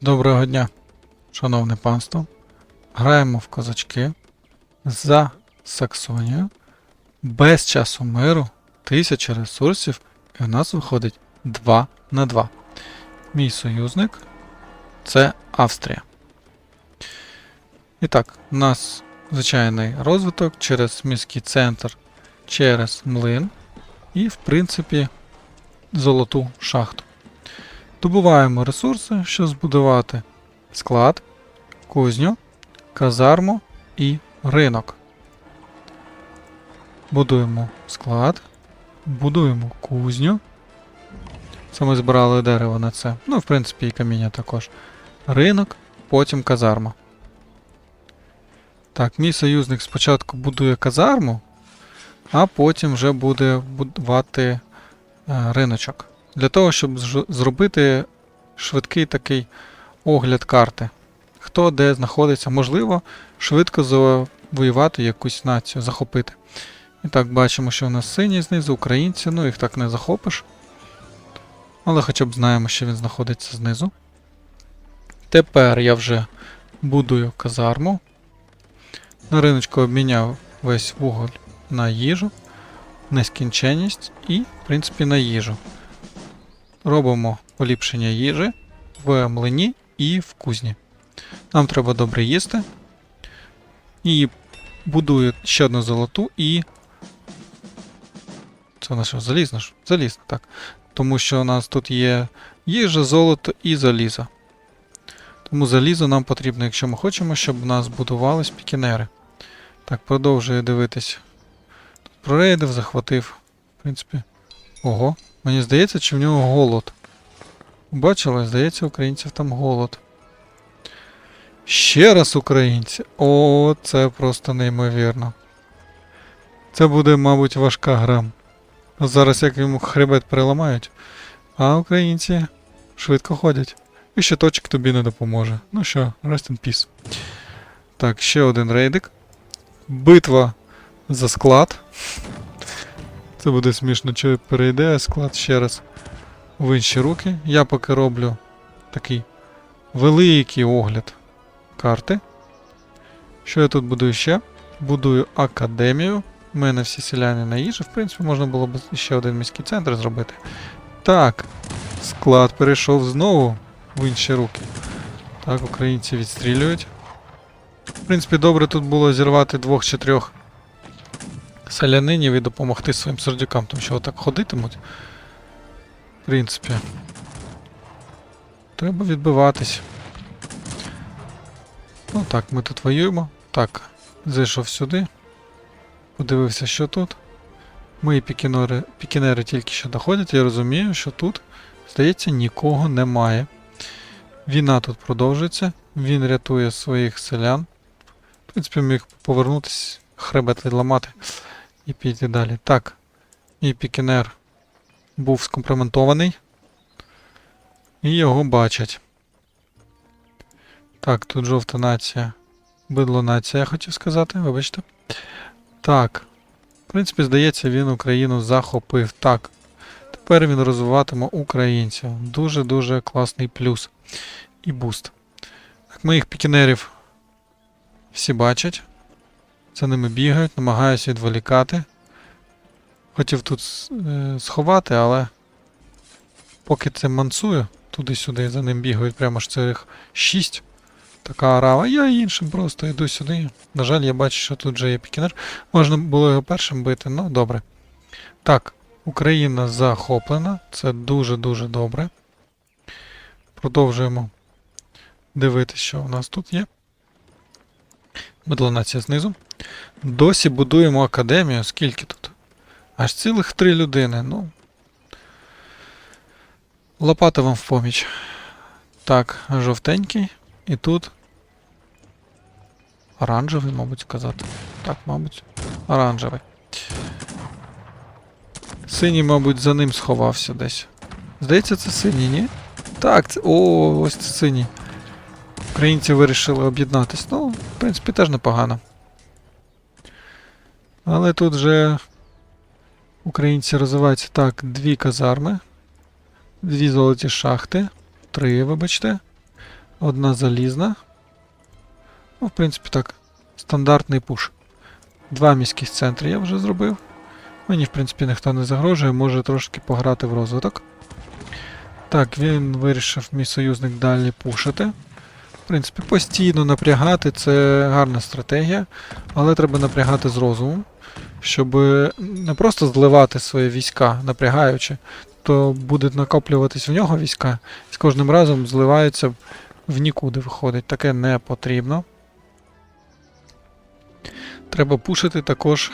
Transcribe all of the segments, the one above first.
Доброго дня, шановне панство. Граємо в козачки за Саксонію. Без часу миру, тисяча ресурсів, і у нас виходить 2 на 2. Мій союзник це Австрія. І так, у нас звичайний розвиток через міський центр, через млин і, в принципі, золоту шахту. Добуваємо ресурси, щоб збудувати склад, кузню, казарму і ринок. Будуємо склад, будуємо кузню. Це ми збирали дерево на це. Ну, в принципі, і каміння також. Ринок, потім казарма. Так, мій союзник спочатку будує казарму, а потім вже буде будувати е, риночок. Для того, щоб зробити швидкий такий огляд карти. Хто де знаходиться, можливо, швидко завоювати якусь націю, захопити. І так, бачимо, що у нас синій знизу, українці, ну їх так не захопиш. Але хоча б знаємо, що він знаходиться знизу. Тепер я вже будую казарму. На риночку обміняв весь вуголь на їжу, нескінченність і, в принципі, на їжу. Робимо поліпшення їжі в млині і в кузні. Нам треба добре їсти. І будую ще одну золоту і. Це на що? Залізно ж? Залізно, так. Тому що у нас тут є їжа, золото і залізо. Тому залізо нам потрібно, якщо ми хочемо, щоб у нас будувались пікінери. Так, продовжую дивитись. Тут прорейдив, захватив. В принципі. Ого. Мені здається, чи в нього голод. Бачили, здається, українців там голод. Ще раз українці. О, це просто неймовірно. Це буде, мабуть, важка гра. Зараз як йому хребет переламають, а українці швидко ходять. І ще точок тобі не допоможе. Ну що, rest in peace. Так, ще один рейдик. Битва за склад. Це буде смішно, чи перейде склад ще раз в інші руки. Я поки роблю такий великий огляд карти. Що я тут будую ще? Будую академію. У мене всі селяни на їжі. В принципі, можна було б ще один міський центр зробити. Так, склад перейшов знову в інші руки. Так, українці відстрілюють. В принципі, добре тут було зірвати двох чи трьох селянинів і допомогти своїм сердюкам, тому що отак ходитимуть. В принципі. Треба відбиватись. Ну так, ми тут воюємо. Так, зайшов сюди. Подивився, що тут. Мої пікінери, пікінери тільки що доходять. Я розумію, що тут, здається, нікого немає. Війна тут продовжується. Він рятує своїх селян. В принципі, міг повернутися, хребет відламати і піти далі. Так, мій пікінер був скомпроментований. І його бачать. Так, тут жовта нація. Бидло нація, я хотів сказати, вибачте. Так. В принципі, здається, він Україну захопив. Так. Тепер він розвиватиме українців. Дуже-дуже класний плюс. І буст. Так, моїх пікінерів всі бачать. За ними бігають, намагаюся відволікати. Хотів тут е, сховати, але поки це мансую, туди-сюди за ним бігають прямо ж цих шість. Така арава. Я іншим просто йду сюди. На жаль, я бачу, що тут вже є пікінер. Можна було його першим бити, ну добре. Так, Україна захоплена. Це дуже-дуже добре. Продовжуємо дивитися, що у нас тут є. Медла нація знизу. Досі будуємо академію. Скільки тут? Аж цілих три людини. Ну. Лопата вам в поміч. Так, жовтенький. І тут. Оранжевий, мабуть, сказати. Так, мабуть. Оранжевий. Синій, мабуть, за ним сховався десь. Здається, це синій, ні? Так, це. О, ось це синій. Українці вирішили об'єднатись. Ну, в принципі, теж непогано. Але тут вже українці розвиваються так, дві казарми, дві золоті шахти, три, вибачте. Одна залізна. Ну, в принципі, так. Стандартний пуш. Два міських центри я вже зробив. Мені, в принципі, ніхто не загрожує, може трошки пограти в розвиток. Так, він вирішив мій союзник далі пушити. В принципі, постійно напрягати це гарна стратегія, але треба напрягати з розумом, щоб не просто зливати свої війська, напрягаючи, то будуть накоплюватись в нього війська, і з кожним разом зливаються в нікуди виходить. Таке не потрібно. Треба пушити також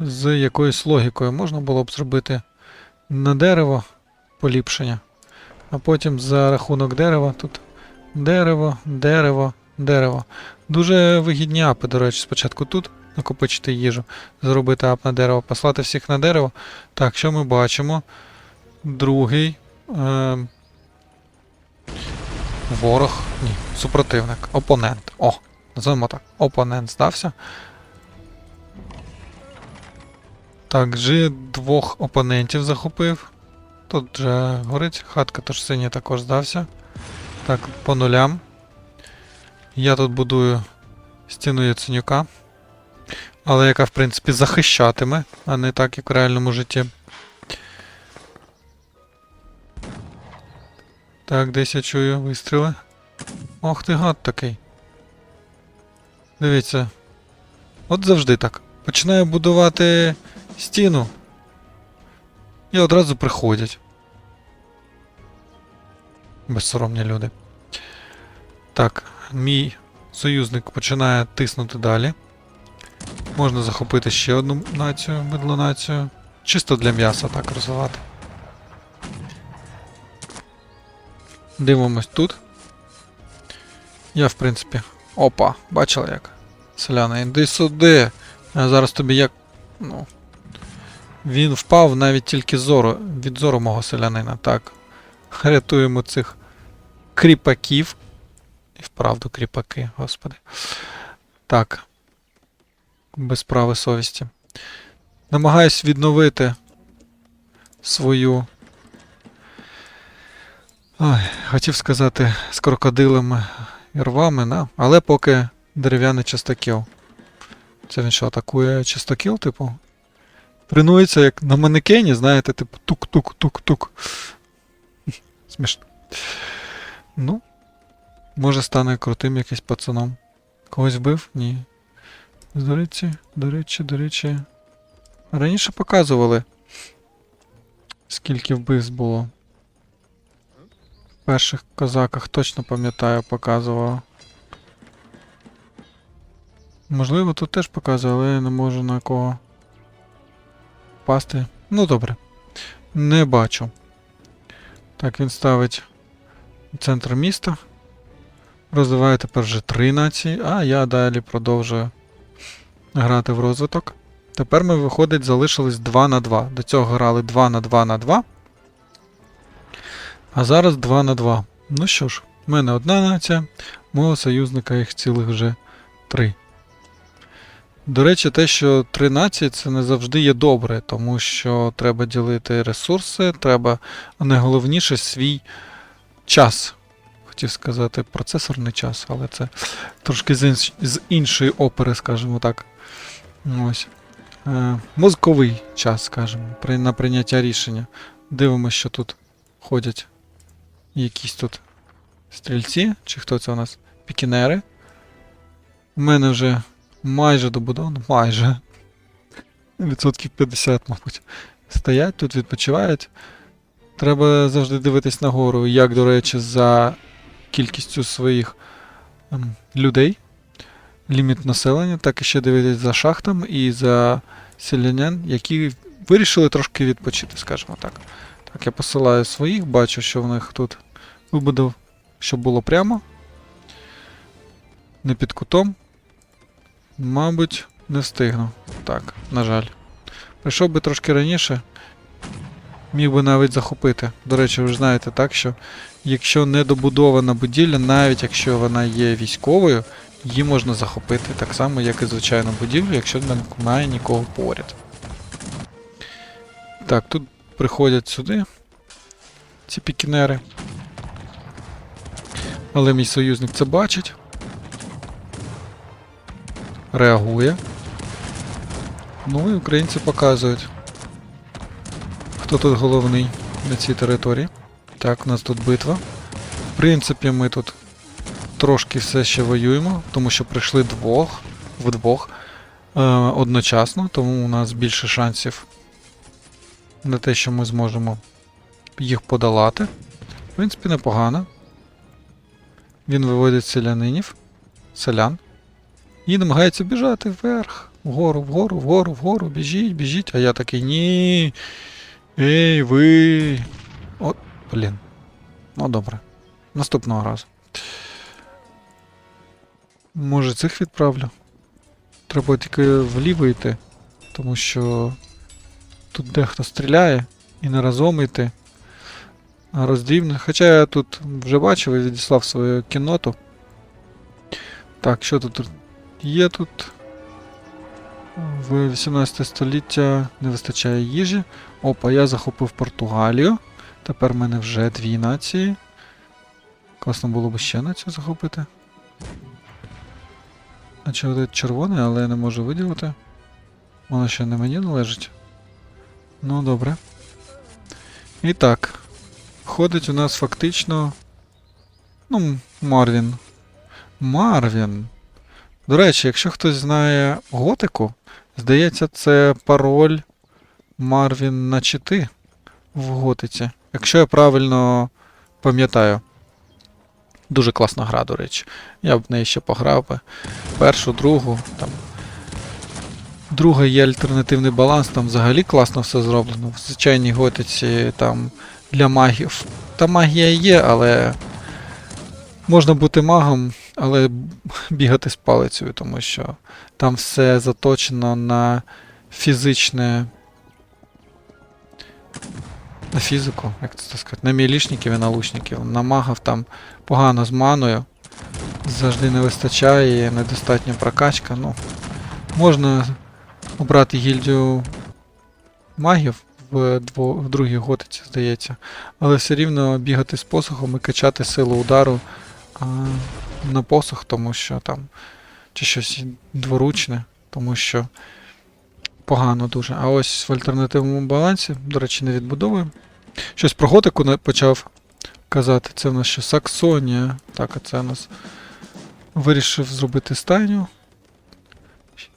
з якоюсь логікою. Можна було б зробити на дерево поліпшення, а потім за рахунок дерева тут дерево, дерево, дерево. Дуже вигідні апи, до речі, спочатку тут накопичити їжу, зробити ап на дерево, послати всіх на дерево. Так, що ми бачимо? Другий. Е- ворог. Ні, супротивник. Опонент. О, називаємо так. Опонент здався. Так, G двох опонентів захопив. Тут вже горить, хатка тож синя також здався. Так, по нулям. Я тут будую стіну Яценюка. Але яка, в принципі, захищатиме, а не так, як в реальному житті. Так, десь я чую вистріли. Ох ти гад такий. Дивіться. От завжди так. Починаю будувати стіну. І одразу приходять. Безсоромні люди. Так, мій союзник починає тиснути далі. Можна захопити ще одну націю, медлонацію. Чисто для м'яса так розвивати. Дивимось тут. Я, в принципі. Опа, бачила як. Селяна, іди сюди. Я зараз тобі як. Ну. Він впав навіть тільки зору, від зору мого селянина. Так. Рятуємо цих кріпаків. І вправду кріпаки, господи. Так. Без прави совісті. Намагаюсь відновити свою. Ой, хотів сказати з крокодилами і рвами, да? але поки дерев'яний частокіл. Це він що, атакує частокіл, типу? Тренується як на манекені, знаєте, типу тук-тук-тук-тук. Смішно. Ну, може стане крутим якийсь пацаном. Когось вбив? Ні. До речі, до речі, до речі. Раніше показували, скільки вбивств було. В перших козаках точно пам'ятаю, показував. Можливо, тут теж показували, але я не можу на кого пасти. Ну добре. Не бачу. Так, він ставить центр міста. Розвиває тепер вже три нації, а я далі продовжую грати в розвиток. Тепер ми, виходить, залишились 2 на 2. До цього грали 2 на 2 на 2. А зараз 2 на 2. Ну що ж, в мене одна нація, мого союзника їх цілих вже 3. До речі, те, що 3 нації, це не завжди є добре, тому що треба ділити ресурси, треба найголовніше свій час. Хотів сказати процесорний час, але це трошки з, інш... з іншої опери, скажімо так. Ось. Е, мозковий час, скажімо, на прийняття рішення. Дивимося, що тут ходять якісь тут стрільці, чи хто це у нас? Пікінери. У мене вже майже добудовано, майже. Відсотків 50, мабуть. Стоять тут, відпочивають. Треба завжди дивитись нагору, як, до речі, за кількістю своїх ем, людей, ліміт населення, так і ще дивитись за шахтами і за селянян, які вирішили трошки відпочити, скажімо так. Так, я посилаю своїх, бачу, що в них тут вибудов, щоб було прямо. Не під кутом. Мабуть, не встигну. Так, на жаль. Прийшов би трошки раніше. Міг би навіть захопити. До речі, ви ж знаєте так, що якщо недобудована будівля, навіть якщо вона є військовою, її можна захопити так само, як і звичайну будівлю, якщо немає нікого поряд. Так, тут приходять сюди ці пікінери. Але мій союзник це бачить. Реагує. Ну і українці показують. Хто тут головний на цій території? Так, у нас тут битва. В принципі, ми тут трошки все ще воюємо, тому що прийшли двох, вдвох е, одночасно, тому у нас більше шансів на те, що ми зможемо їх подолати. В принципі, непогано. Він виводить селянинів, селян. І намагається біжати вверх, вгору, вгору, вгору, вгору, біжіть, біжіть. А я такий ні. Ей, ви. Блін. Ну добре. Наступного разу. Може цих відправлю? Треба тільки вліво йти, тому що тут дехто стріляє і не разом йти. А роздрібно. Хоча я тут вже бачив і відіслав свою кінноту. Так, що тут є тут? В 18 століття не вистачає їжі. Опа, я захопив Португалію. Тепер в мене вже дві нації. Класно було б ще націю захопити. Наче от червоне, але я не можу виділити. Воно ще не мені належить. Ну, добре. І так. Входить у нас фактично. Ну, Марвін. Марвін. До речі, якщо хтось знає готику, здається, це пароль Марвін на чити в готиці. Якщо я правильно пам'ятаю. Дуже класна гра, до речі. Я б в неї ще пограв би. Першу, другу, там. Друга є альтернативний баланс, там взагалі класно все зроблено. В звичайній готиці там для магів. Та магія є, але можна бути магом, але бігати з палицею, тому що там все заточено на фізичне. На фізику, як це сказати, на мілішників і на лучників. На магів там погано з маною. Завжди не вистачає, недостатня прокачка. Ну, можна обрати гільдію магів в, дво, в другій готиці, здається. Але все рівно бігати з посохом і качати силу удару а, на посох, тому що там. Чи щось дворучне, тому що погано дуже. А ось в альтернативному балансі, до речі, не відбудовуємо. Щось про готику почав казати. Це в нас що Саксонія. Так, а це у нас вирішив зробити стайню.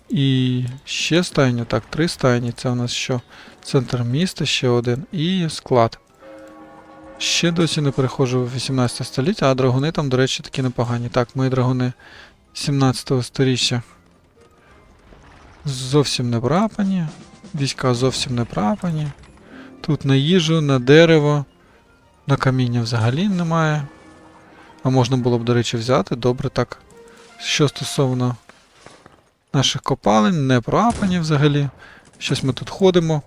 І ще стайню, так, три стайні. Це у нас що? Центр міста, ще один. І склад. Ще досі не переходжу в 18 століття, а драгуни там, до речі, такі непогані. Так, мої драгуни 17 сторіччя зовсім не прапані. Війська зовсім не прапані. Тут на їжу, на дерево, на каміння взагалі немає. А можна було б, до речі, взяти. Добре так. Що стосовно наших копалень, не прапані взагалі. Щось ми тут ходимо.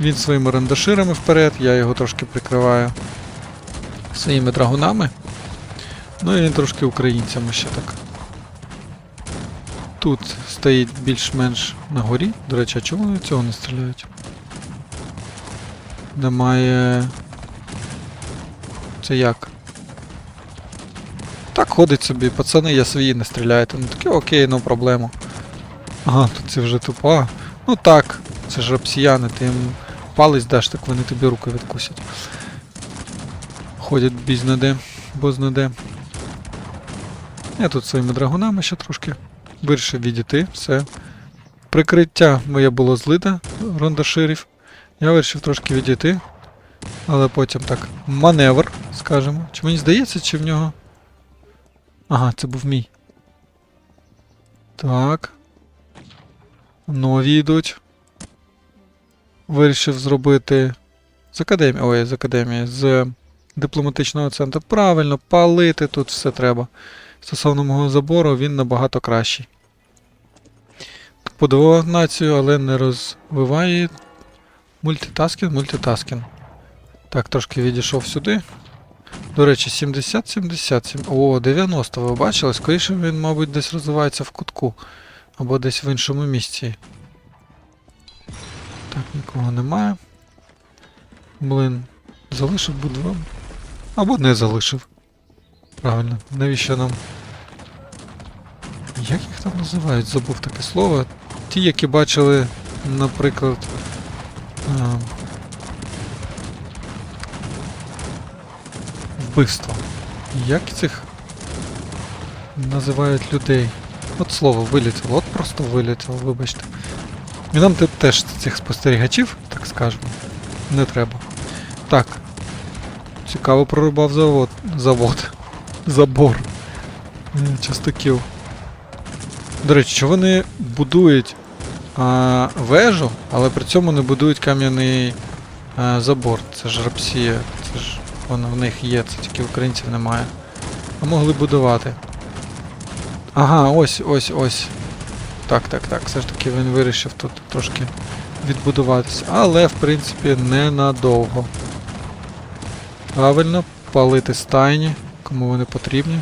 Він своїми рандаширами вперед, я його трошки прикриваю своїми драгунами. Ну і він трошки українцями ще так. Тут стоїть більш-менш на горі. До речі, а чому вони цього не стріляють? Немає. Це як? Так ходить собі, пацани, я свої не стріляєте. Ну таке окей, ну проблема. Ага, тут це вже тупа. Ну так, це ж рапсіяни, ти їм палець даш, так вони тобі руки відкусять. Ходять бізнаде, бознаде. Я тут своїми драгунами ще трошки вирішив відійти, все. Прикриття моє було злите, рондаширів. Я вирішив трошки відійти. Але потім так. Маневр, скажемо. Чи мені здається, чи в нього. Ага, це був мій. Так. Нові йдуть. Вирішив зробити з академії. Ой, з академії, з дипломатичного центру. Правильно, палити тут все треба. Стосовно мого забору, він набагато кращий. Подавав націю, але не розвиває мультитаскін, мультитаскін. Так, трошки відійшов сюди. До речі, 70-70. О, 90, ви бачили? Скоріше він, мабуть, десь розвивається в кутку. Або десь в іншому місці. Так, нікого немає. Блин. Залишив будвам. Або не залишив. Правильно, навіщо нам. Як їх там називають? Забув таке слово. Ті, які бачили, наприклад. А... Вбивство. Як цих називають людей? От слово вилітіло, от просто вилітіло, вибачте. І нам теж цих спостерігачів, так скажемо, не треба. Так. Цікаво прорубав завод. Завод. Забор. Частоків. До речі, що вони будують а, вежу, але при цьому не будують кам'яний забор. Це ж рапсія. Це ж воно в них є, це тільки українців немає. А могли будувати. Ага, ось, ось, ось. Так, так, так. Все ж таки він вирішив тут трошки відбудуватися. Але, в принципі, ненадовго. Правильно, палити стайні, кому вони потрібні.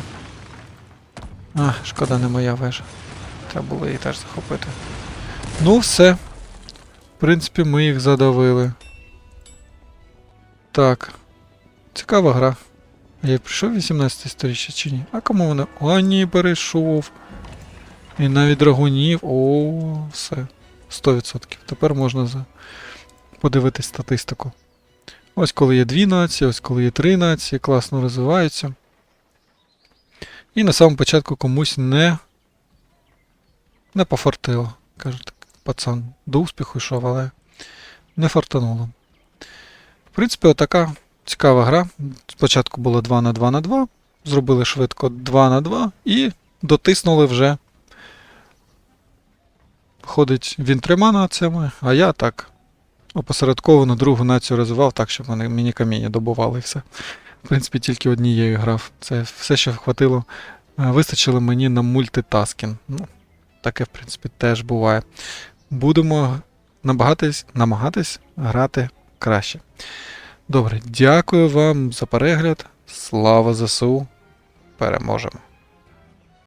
А, шкода, не моя вежа. Треба було її теж захопити. Ну, все. В принципі, ми їх задавили. Так. Цікава гра. А я прийшов 18 сторіччя чи ні? А кому вона? А ні, перейшов. І навіть драгунів. О, все. 100%. Тепер можна за... подивитись статистику. Ось коли є дві нації, ось коли є три нації, класно розвиваються. І на самому початку комусь не, не пофартило. Каже пацан, до успіху йшов, але не фартануло. В принципі, отака цікава гра. Спочатку було 2 на 2 на 2, зробили швидко 2 на 2 і дотиснули вже. Ходить він трьома націями, а я так опосередковано другу націю розвивав так, щоб вони мені каміння добували і все. В принципі, тільки однією грав. Це все, що хватило, е, вистачило мені на мультитаскін. Ну, таке, в принципі, теж буває. Будемо намагатись, намагатись грати краще. Добре, дякую вам за перегляд. Слава ЗСУ. Переможемо!